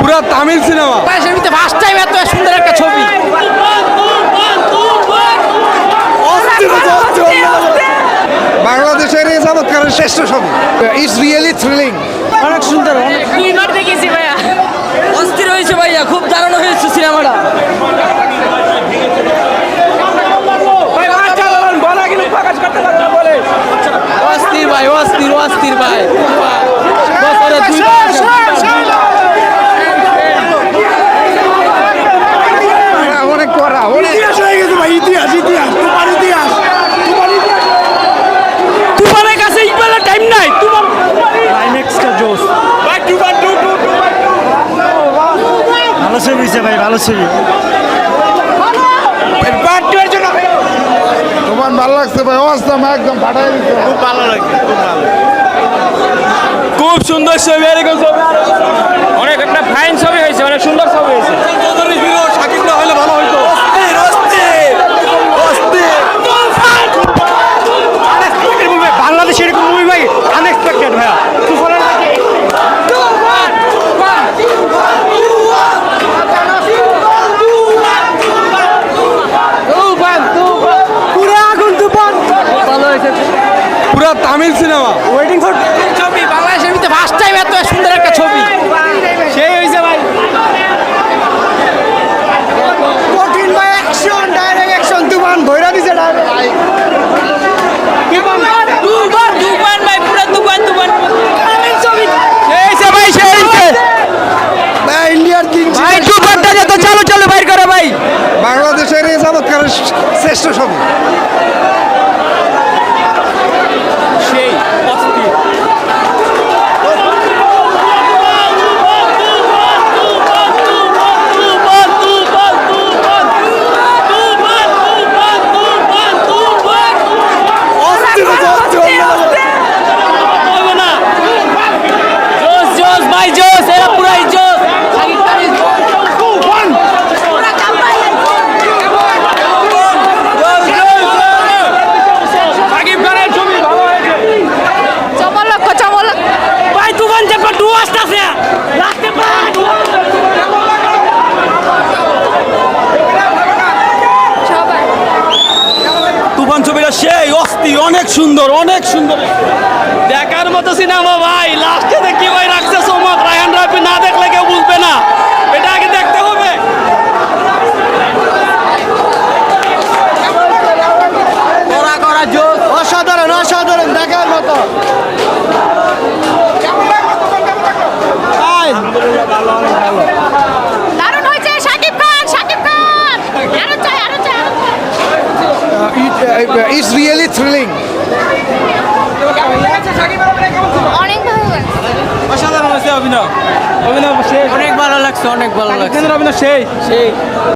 পুরো Tamil cinema. First time এত সুন্দর একটা ছবি। বাংলাদেশের এই চমৎকারের শ্রেষ্ঠ ছবি। ইটস রিয়েলি থ্রিলিং অনেক সুন্দর অনেক দুইবার দেখেছি ভাইয়া। অস্থির হয়েছে ভাইয়া খুব দারুণ হয়েছে সিনেমাটা। অস্থির ভাই অস্থির অস্থির ভাই বছরে দুইবার অনেক করা অনেক ইতিহাস হয়ে গেছে ভাই ইতিহাস ইতিহাস তোমার ইতিহাস তোমার ইতিহাস তুফানের কাছে ইকবালের টাইম নাই তুফান ক্লাইম্যাক্সটা জোস ভালো ছবি হয়েছে ভাই ভালো ছবি তোমার ভালো লাগছে ভাই অবস্থা একদম ফাটাই দিচ্ছে খুব ভালো লাগছে খুব ভালো খুব সুন্দর ছবি এরকম ছবি। অনেক একটা ফাইন ছবি হয়েছে অনেক সুন্দর ছবি হয়েছে সাকিব না হলে ভালো হইতো বাংলাদেশের এরকম মুভি ভাই আনএক্সপেক্টেড ভাইয়া তুফানের পুরো আগুন তুফান ভালো হয়েছে পুরো তামিল সিনেমা। ওয়েটিং ফর ছবি বাংলাদেশের ভিতরে ফার্স্ট টাইম এত সুন্দর একটা ছবি। সেই হয়েছে ভাই। কঠিন ভাই অ্যাকশন ডাইরেক্ট অ্যাকশন তুফান ভৈরা দিছে ডাইরেক্ট দুবার দুবার ভাই পুরো দুবার দুবার ছবি। সেই হয়েছে ভাই সেই হয়েছে ভাই ইন্ডিয়ার তিন ভাই তুফানটা যত চালু চালু বাইর করে ভাই। বাংলাদেশের এই চমৎকারের শ্রেষ্ঠ ছবি সেই অস্থির জোস জোস ভাই জোস এরা পুরাই জোস সাকিব খানের ছবি ভালো হয়েছে চমলক্ষ চমলক্ষ ভাই তুফান চ্যাপ্টার টু আসতেছে লাস্টে তুফান ছবিটা সেই অস্থি অনেক সুন্দর অনেক সুন্দর। দেখার মতো সিনেমা ভাই লাস্টে দারুণ হয়েছে সাকিব খান সাকিব খান! আরও চাই আরও চাই ইটস রিয়েলি থ্রিলিং অনেক ভালো অসাধারণ হয়েছে অভিনয়। অভিনয় অনেক ভালো লাগছে অনেক ভালো লাগছে। অভিনয় সেই সেই